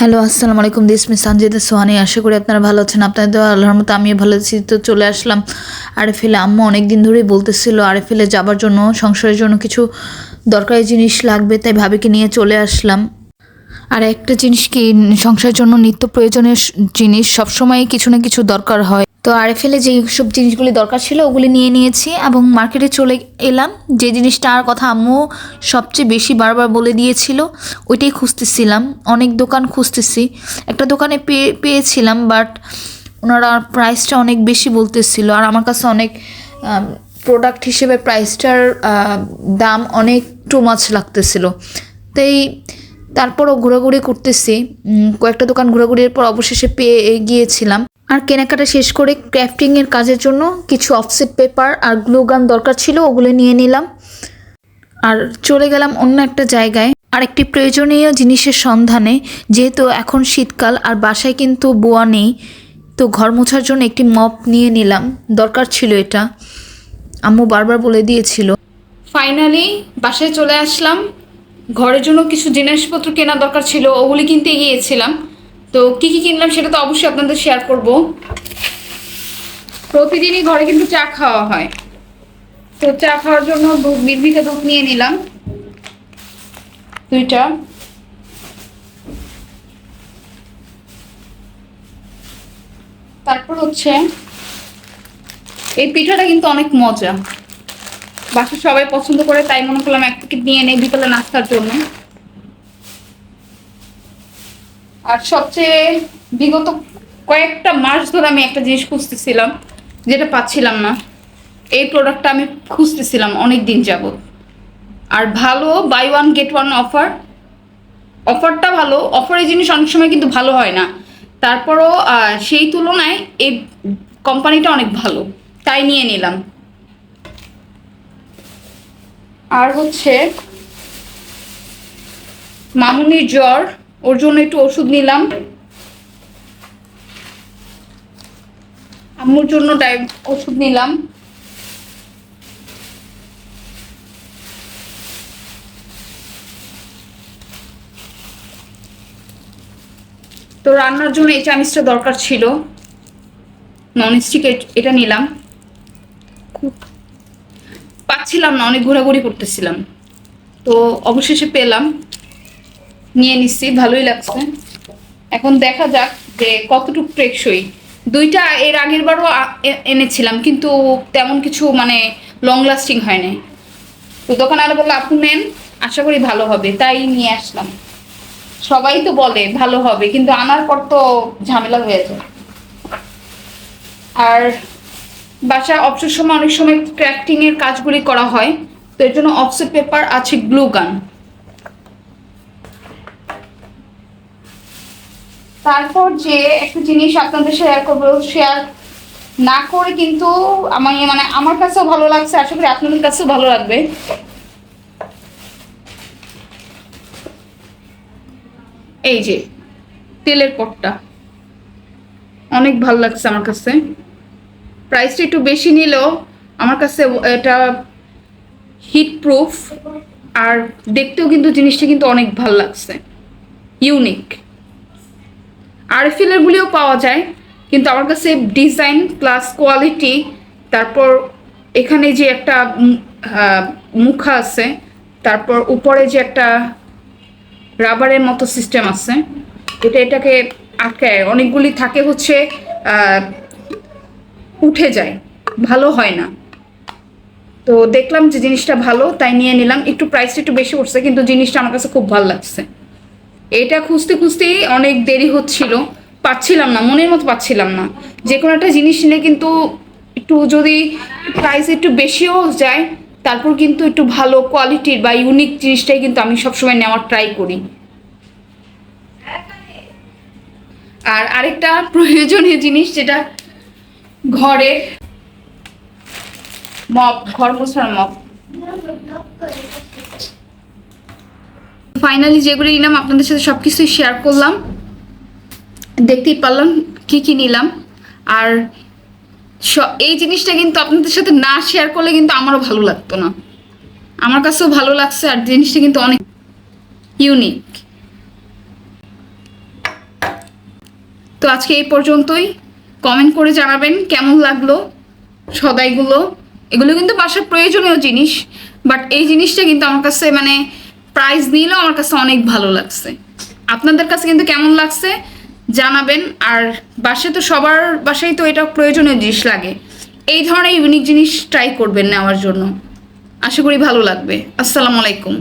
Hello, আসসালামু আলাইকুম। This me Sanjida Sohani. আশা করি আপনারা ভালো আছেন। আপনাদের দেওয়া আল্লাহর মতো আমিও ভালো আছি। তো চলে আসলাম আরেফিলে। আম্মু অনেক দিন ধরেই বলতেছিল আরেফিলে যাবার জন্য, সংসারের জন্য কিছু দরকারি জিনিস লাগবে, তাই ভাবিকে নিয়ে চলে আসলাম। আর একটা জিনিস কি, সংসারের জন্য নিত্য প্রয়োজনীয় জিনিস সবসময় কিছু না কিছু দরকার হয়। তো আরএফএলে যে সব জিনিসগুলি দরকার ছিল, ওগুলি নিয়ে নিয়েছি এবং মার্কেটে চলে এলাম। যে জিনিসটা আর কথা আম্মু সবচেয়ে বেশি বারবার বলে দিয়েছিল, ওইটাই খুঁজতেছিলাম। অনেক দোকান খুঁজতেছি। একটা দোকানে পেয়ে পেয়েছিলাম বাট ওনারা প্রাইসটা অনেক বেশি বলতেছিল। আর আমার কাছে অনেক প্রোডাক্ট হিসেবে প্রাইসটার দাম অনেক টু মাছ লাগতেছিল। তাই তারপরও ঘোরাঘুরি করতেছি। কয়েকটা দোকান ঘোরাঘুরির পর অবশেষে পেয়ে গিয়েছিলাম। আর কেনাকাটা শেষ করে ক্রাফটিংয়ের কাজের জন্য কিছু অফসেট পেপার আর গ্লু গান দরকার ছিল, ওগুলো নিয়ে নিলাম। আর চলে গেলাম অন্য একটা জায়গায়। আর একটি প্রয়োজনীয় জিনিসের সন্ধানে, যেহেতু এখন শীতকাল আর বাসায় কিন্তু বোয়া নেই, তো ঘর মোছার জন্য একটি মপ নিয়ে নিলাম। দরকার ছিল এটা। আম্মু বারবার বলে দিয়েছিল। ফাইনালি বাসায় চলে আসলাম। ঘরের জন্য কিছু জিনিসপত্র কেনা দরকার ছিল, ওগুলি কিনতে গিয়েছিলাম। তো কি কি কিনলাম সেটা তো অবশ্যই আপনাদের শেয়ার করব। প্রতিদিনই ঘরে কিন্তু চা খাওয়া হয়। তো চা খাওয়ার জন্য দুধ দুধ নিয়ে নিলাম। দুইটা। তারপর হচ্ছে, এই পিঠাটা কিন্তু অনেক মজা। বাসা সবাই পছন্দ করে, তাই মনে করলাম এক প্যাকেট নিয়ে নেই বিকালে নাস্তার জন্য। আর সবচেয়ে বিগত কয়েকটা মাস ধরে আমি একটা জিনিস খুঁজতেছিলাম, যেটা পাচ্ছিলাম না। এই প্রোডাক্টটা আমি খুঁজতেছিলাম অনেক দিন যাবত আর ভালো buy one get one offer অফারটা ভালো অফারের জিনিস অনেক সময় কিন্তু ভালো হয় না। তারপরও সেই তুলনায় এই কোম্পানিটা অনেক ভালো, তাই নিয়ে নিলাম। আর হচ্ছে মামুনির জ্বর ওর জন্য একটু ওষুধ নিলাম। আম্মুর জন্য ওষুধ নিলাম। তো রান্নার জন্য এই চামিচটা দরকার ছিল। নন স্টিক এটা নিলাম। পাচ্ছিলাম না, অনেক ঘোরাঘুরি করতেছিলাম। তো অবশেষে পেলাম। নিয়ে নিচ্ছি, ভালোই লাগছে। এখন দেখা যাক যে কতটুকু টেকসই। দুইটা এর আগের বারও এনেছিলাম, কিন্তু তেমন কিছু মানে লং লাস্টিং হয় নাই তো দোকানওয়ালা বলল, আপনি নেন, আশা করি ভালো হবে। তাই নিয়ে আসলাম। সবাই তো বলে, ভালো হবে। কিন্তু আনার পর তো ঝামেলা হয়ে যায়। আর বাসায় অবসর সময় অনেক সময় ক্রাফটিং এর কাজগুলি করা হয়। তো এর জন্য অফসেট পেপার আছে গ্লু গান তারপর যে একটা জিনিস আপনাদের শেয়ার করব শেয়ার না করে কিন্তু আমার মানে আমার কাছেও ভালো লাগছে, আশা করি আপনাদের কাছেও ভালো লাগবে। এই যে, তেলের পটটা। অনেক ভালো লাগছে আমার কাছে। প্রাইসটা একটু বেশি নিলেও আমার কাছে এটা হিট প্রুফ আর দেখতেও কিন্তু জিনিসটা কিন্তু অনেক ভালো লাগছে। ইউনিক আরএফএলেরগুলিও পাওয়া যায়, কিন্তু আমার কাছে ডিজাইন প্লাস কোয়ালিটি, তারপর এখানে যে একটা মুখা আছে, তারপর উপরে যে একটা রাবারের মতো সিস্টেম আছে, এটা এটাকে আটকায়, অনেকগুলি থাকে হচ্ছে উঠে যায়, ভালো হয় না। তো দেখলাম যে জিনিসটা ভালো, তাই নিয়ে নিলাম, একটু প্রাইসটা একটু বেশি উঠছে কিন্তু জিনিসটা আমার কাছে খুব ভালো লাগছে। এটা খুঁজতে খুঁজতেই অনেক দেরি হচ্ছিল। পাচ্ছিলাম না, মনের মতো পাচ্ছিলাম না। যে কোনো একটা জিনিস নিলে কিন্তু একটু যদি প্রাইস একটু বেশিও যায়, তারপর কিন্তু একটু ভালো কোয়ালিটির বা ইউনিক জিনিসটাই কিন্তু আমি সবসময় নেওয়ার ট্রাই করি। আর আরেকটা প্রয়োজনীয় জিনিস যেটা ঘরে মপ ঘর মোছার মপ ফাইনালি যেগুলো নিলাম, আপনাদের সাথে সব কিছুই শেয়ার করলাম। দেখতেই পারলাম কি কি নিলাম। আর এই জিনিসটা কিন্তু আপনাদের সাথে না শেয়ার করলে কিন্তু আমারও ভালো লাগতো না। আমার কাছেও ভালো লাগছে, আর জিনিসটা কিন্তু অনেক ইউনিক তো আজকে এই পর্যন্তই। কমেন্ট করে জানাবেন কেমন লাগল সদাইগুলো। এগুলো কিন্তু বাসার প্রয়োজনীয় জিনিস বাট এই জিনিসটা কিন্তু আমার কাছে মানে প্রাইস নিলেও আমার কাছে অনেক ভালো লাগছে। আপনাদের কাছে কিন্তু কেমন লাগছে জানাবেন, আর বাসায় তো সবার বাসায় তো এটা প্রয়োজনীয় জিনিস লাগে। এই ধরনের ইউনিক জিনিস ট্রাই করবেন নেওয়ার জন্য। আশা করি ভালো লাগবে। আসসালামু আলাইকুম।